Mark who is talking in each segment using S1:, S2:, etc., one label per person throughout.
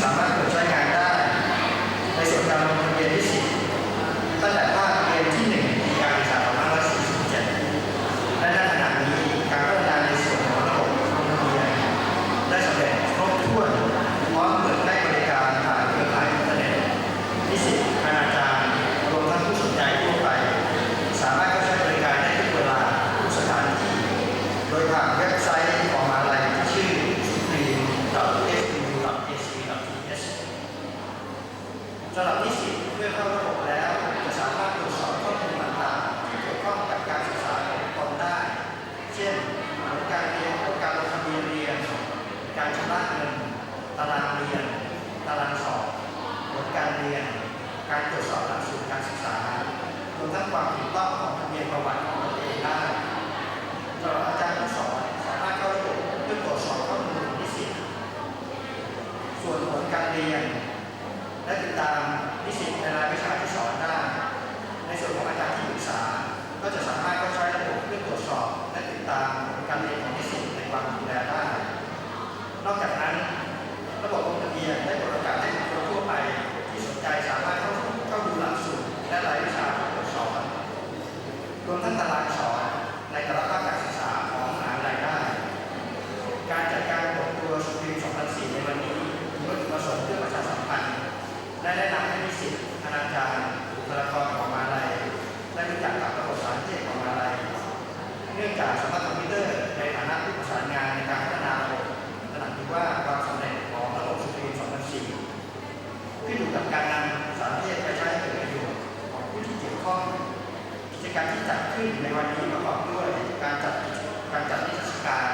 S1: Vamos ส่วน
S2: ผลการเรียน และติดตามนิสิตในรายวิชาที่สอนได้ ในส่วนของอาจารย์ที่ปรึกษา ก็จะสามารถก็ใช้ระบบเพื่อตรวจสอบ และติดตามผลการเรียนของนิสิตในความดูแลได้ นอกจาก ได้แนะนำให้มีสิทธิ์อาจารย์บุคลากรของมาลัยได้รู้จักกับระบบสารเทศของมาลัย เนื่องจากสำนักคอมพิวเตอร์ในฐานะผู้ประสานงานในการพัฒนาระบบตระนักถึงว่าความสำเร็จของระบบสตรีม2004ขึ้นอยู่กับการนำสารเทศไปใช้เกิดประโยชน์ของผู้ที่เกี่ยวข้องกิจการที่จัดขึ้นในวันนี้ประกอบด้วยการจัดการจัดนิทรรศการ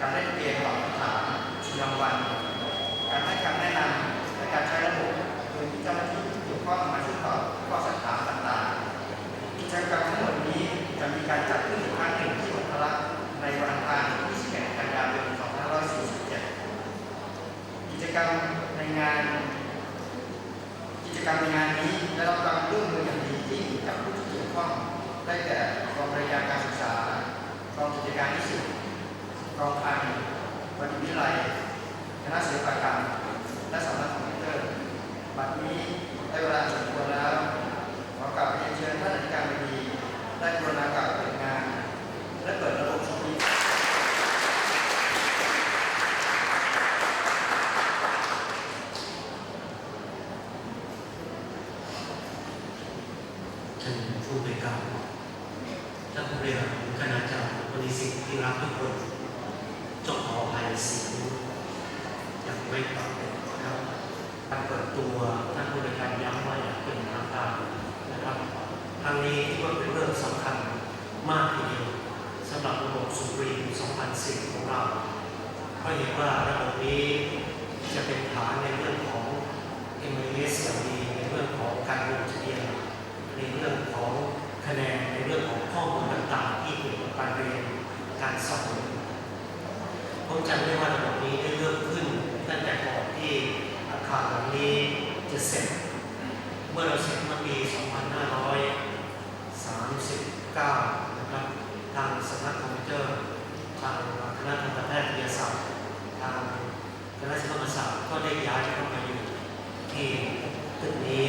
S2: การเล่นเกมตอบคำถามชิงรางวัลการให้คำแนะนำ บัดนี้ ครั้งนี้ที่ว่าเป็นเรื่องสำ
S3: คัญมากทีเดียวสำหรับระบบสุรี2010ของเรา เพราะเห็นว่าระบบนี้จะเป็นฐานในเรื่องของ MLS อย่างดีในเรื่องของการลงทะเบียนในเรื่องของคะแนนในเรื่องของข้อมูลต่างๆ ที่เกี่ยวกับการเรียนการสอนผมจำได้ว่าระบบนี้ได้เริ่มขึ้นตั้งแต่ก่อนที่อาคารหลังนี้จะเสร็จ เมื่อเราเสร็จ 9นะครับทางสำนักคอมพิวเตอร์ ทางคณะทันตแพทยศาสตร์ทางคณะศิลปศาสตร์ก็ได้ย้ายเข้ามาอยู่ที่ตึกนี้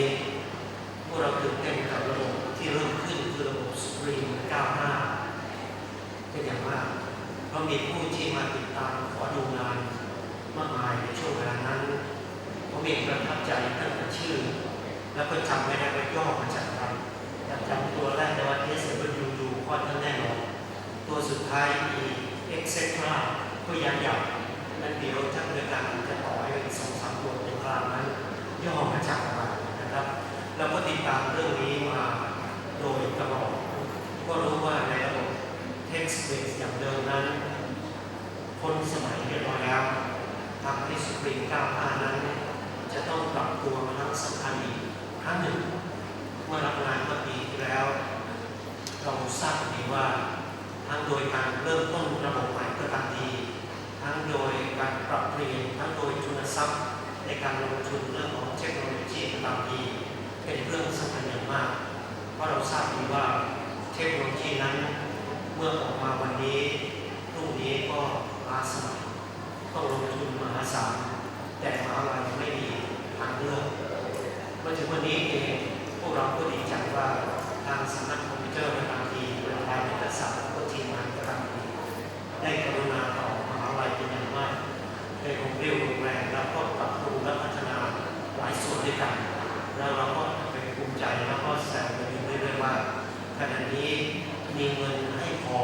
S3: พวกเราตื่นเต้นกับระบบที่เริ่มขึ้นคือระบบสตรีม95เป็นอย่างมากเพราะมีผู้ที่มาติดตามขอดูงานมากมายในช่วงเวลานั้นผมเองประทับใจตั้งแต่ชื่อ แล้วก็จำไม่ได้ว่าย่อมาจากอะไรแต่จำตัวแรกได้ว่า S W U ค่อนข้างแน่นอนตัวสุดท้าย E etc ก็ยังหยับนั่นเดียวท่านบริการจะต่อให้อีกสองสามตัวตรงกลางนั้นย่อมาจากอะไรนะครับเราก็ติดตามเรื่องนี้มาโดยตลอดก็รู้ว่าในระบบ text based อย่างเดิมนั้น คนสมัยเรียบร้อยแล้วทำให้สปริง95นั้น จะต้องปรับตัวมาทั้งสำคัญอีกครั้งหนึ่งเมื่อรับงาน เราทราบดีว่าทั้งโดยการเริ่มต้นระบบใหม่ก็ตามดี ทั้งโดยการปรับเปลี่ยนทั้งโดยทุนทรัพย์ ในการลงทุนเรื่องของเทคโนโลยีก็ตามดี เป็นเรื่องสำคัญอย่างมาก เพราะเราทราบดีว่าเทคโนโลยีนั้นเมื่อออกมาวันนี้พรุ่งนี้ก็ล้าสมัยต้องลงทุนมหาศาลแต่มหาลัยไม่มีทางเลือกมาถึงวันนี้เองพวกเราก็ดีใจว่าทางสำนักคอมพิวเตอร์ประจำทีบริการนักศึกษาก็ทีมงานประจำทีได้กรุณาต่อมหาลัยเป็นอย่างมากได้คงเรียวแรงแล้วก็ปรับปรุงและพัฒนาหลายส่วนด้วยกัน แล้วเราก็เป็นภูมิใจแล้วก็แสดงไปเรื่อยๆว่าขณะนี้มีเงินให้พอ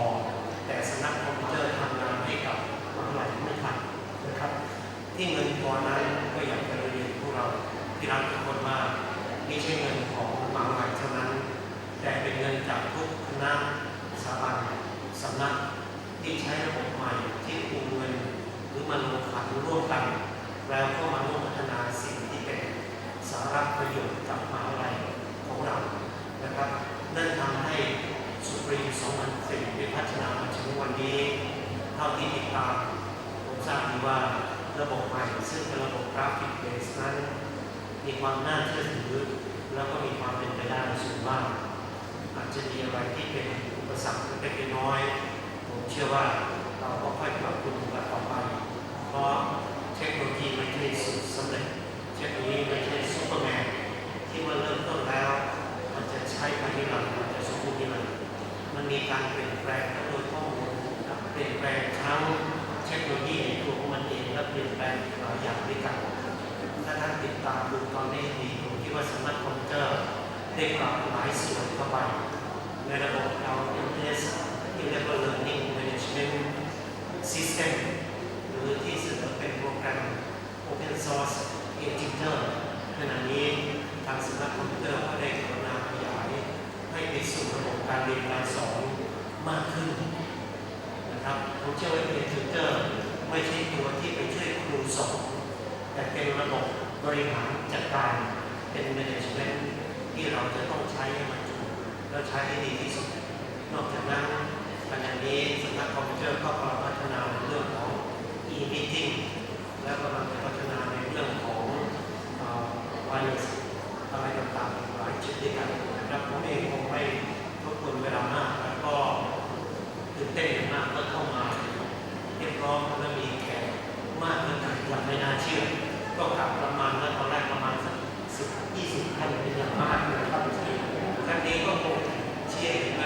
S3: แต่สำนักคอมพิวเตอร์ทำงานให้กับมหาลัยไม่ทันนะครับ ที่เงินพอนั้นก็อยากจะเรียนพวกเราที่รักทุกคนว่าไม่ใช่เงินของมหาลัยเท่านั้น แต่เป็นเงินจากทุกคณะสถาบันสำนักที่ใช้ระบบใหม่ที่ปูเงิน หรือมาลงขันร่วมกัน แล้วก็มาร่วมพัฒนาสิ่งที่เป็นสาระประโยชน์กับมหาวิทยาลัยของเรานะครับ นั่นทำให้สุปรีม2004ได้พัฒนามาถึงวันนี้ เท่าที่ติดตามผมทราบดีว่าระบบใหม่ซึ่งเป็นระบบกราฟิกเบสนั้น มีความน่าเชื่อถือ แล้วก็มีความเป็นไปาอาจจะมีอะไรที่เป็นอุปสรรคเล็กน้อย ผมเชื่อว่าเราก็ค่อยปรับปรุงกันต่อไป เพราะเทคโนโลยีไม่ใช่สูตรสำเร็จ เทคโนโลยีไม่ใช่ซูเปอร์แมนที่มันเริ่มต้นแล้ว มันจะใช้ไปนิรันดร์มันจะสมบูรณ์นิรันดร์มันมีการเปลี่ยนแปลงทั้งโดยข้อมูลเปลี่ยนแปลงทั้งเทคโนโลยีในตัวของมันเองและเปลี่ยนแปลงหลายอย่างด้วยกันถ้าท่านติดตามดูตอนนี้ดีผมคิดว่าสำนักคอมพิวเตอร์ ได้ปรับหลายส่วนเข้าไปในระบบ LMS ที่เรียกว่า Learning Management System หรือที่เสนอเป็นโปรแกรม Open Source Editor ขณะนี้ทางสำนักคอมพิวเตอร์ก็ได้กรุณาขยายให้ไปสู่ระบบการเรียนการสอนมากขึ้นนะครับผมเชื่อว่า Editor ไม่ใช่ตัวที่ไปช่วยครูสอนแต่เป็นระบบบริหารจัดการเป็น management ที่เราจะต้องใช้ให้มันถูกและใช้ให้ดีที่สุด นอกจากนั้นขณะนี้สำนักคอมพิวเตอร์ก็กำลังพัฒนาในเรื่องของ e-meeting และกำลังพัฒนาในเรื่องของเอ่อ wireless อะไรต่างๆหลายจุดด้วยกันนะครับผมเองคงไม่รบกวนเวลามากแล้วก็ตื่นเต้นมากก็เข้ามาเรียบร้อยและมีแขกมากเกินอย่างไม่น่าเชื่อ ก็กลับประมาณนั้นตอนแรกประมาณสั กสิบยี่สิบท่านเป็นอย่างมากนะครับครั้งนี้ก็คงเชียร์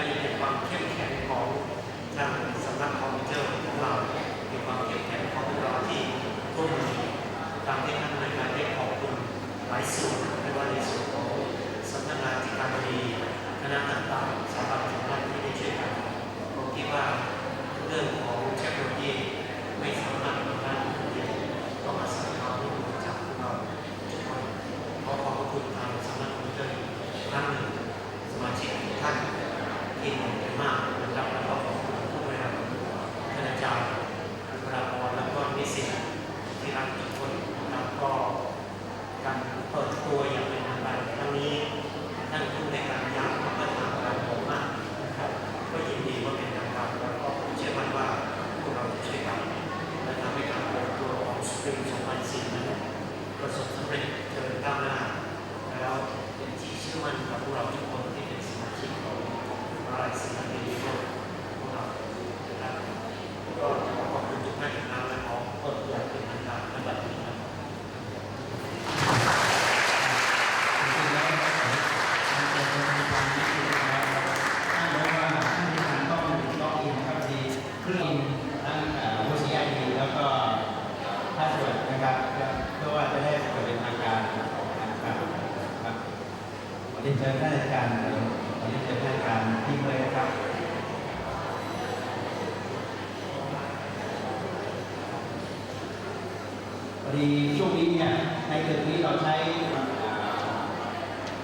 S3: พอดีช่วงนี้เนี่ยในตึกนี้เราใช้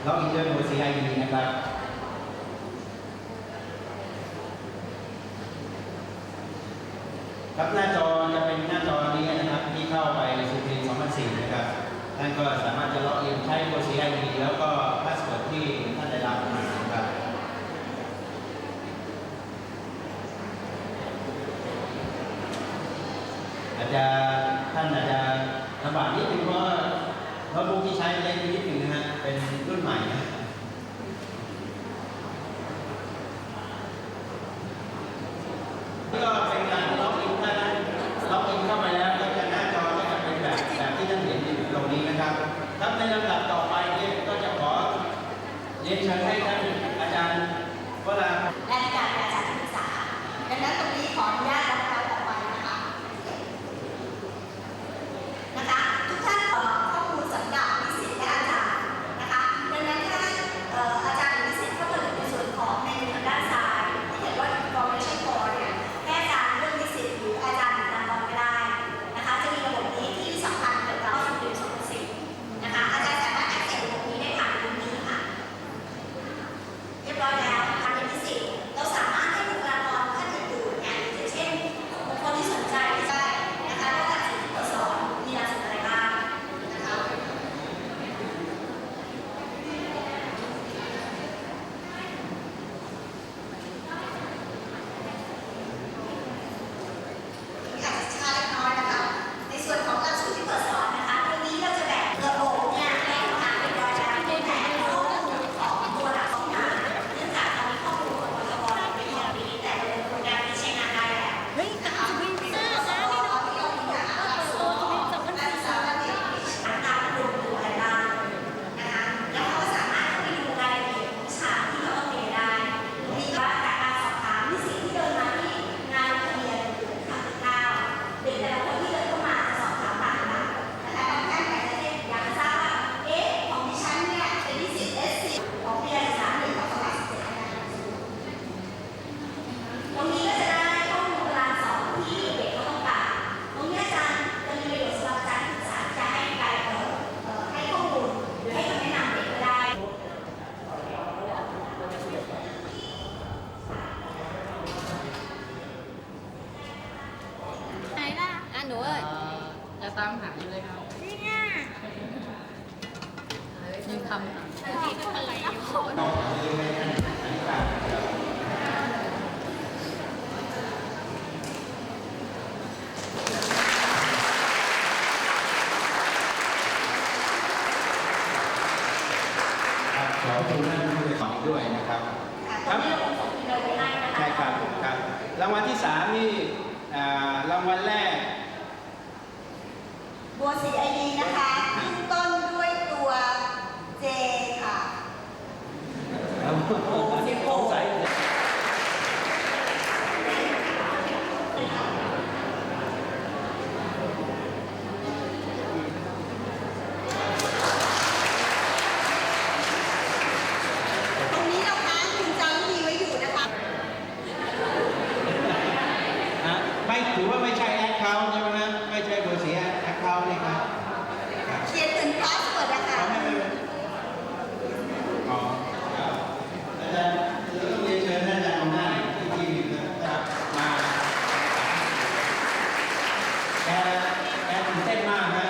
S3: ล็อกอินเดอร์
S1: โนซีไอดีนะครับครับหน้าจอจะเป็นหน้าจอนี้นะครับที่เข้าไปสู่ปี2004นะครับท่านก็สามารถจะล็อกอินใช้โตัว CID แล้วก็พาสเวิร์ดที่ท่านได้รับมานะครับอาจจะท่านอาจจะำบากนิดนึงเพราะโน้ตบุ๊กที่ใช้เล็กนิดนึงนะฮะ เป็นรุ่นใหม่นะก็เป็นการล็อกอินถ้าล็อกอินเข้าไปแล้วก็จะหน้าจอจะเป็นแบบแบบที่ท่านเห็นอยู่ตรงนี้นะครับถ้าในลำดับต่อไปเนี่ยก็จะขอเรียนเชิญให้ท่านอาจารย์วรา
S4: และการอาจารย์ศึกษาดังนั้นตรงนี้ขออนุญ ด้วยนะครับครับใช่ครับครับรางวัลที่3นี่รางวัลแรก มากค
S5: รับ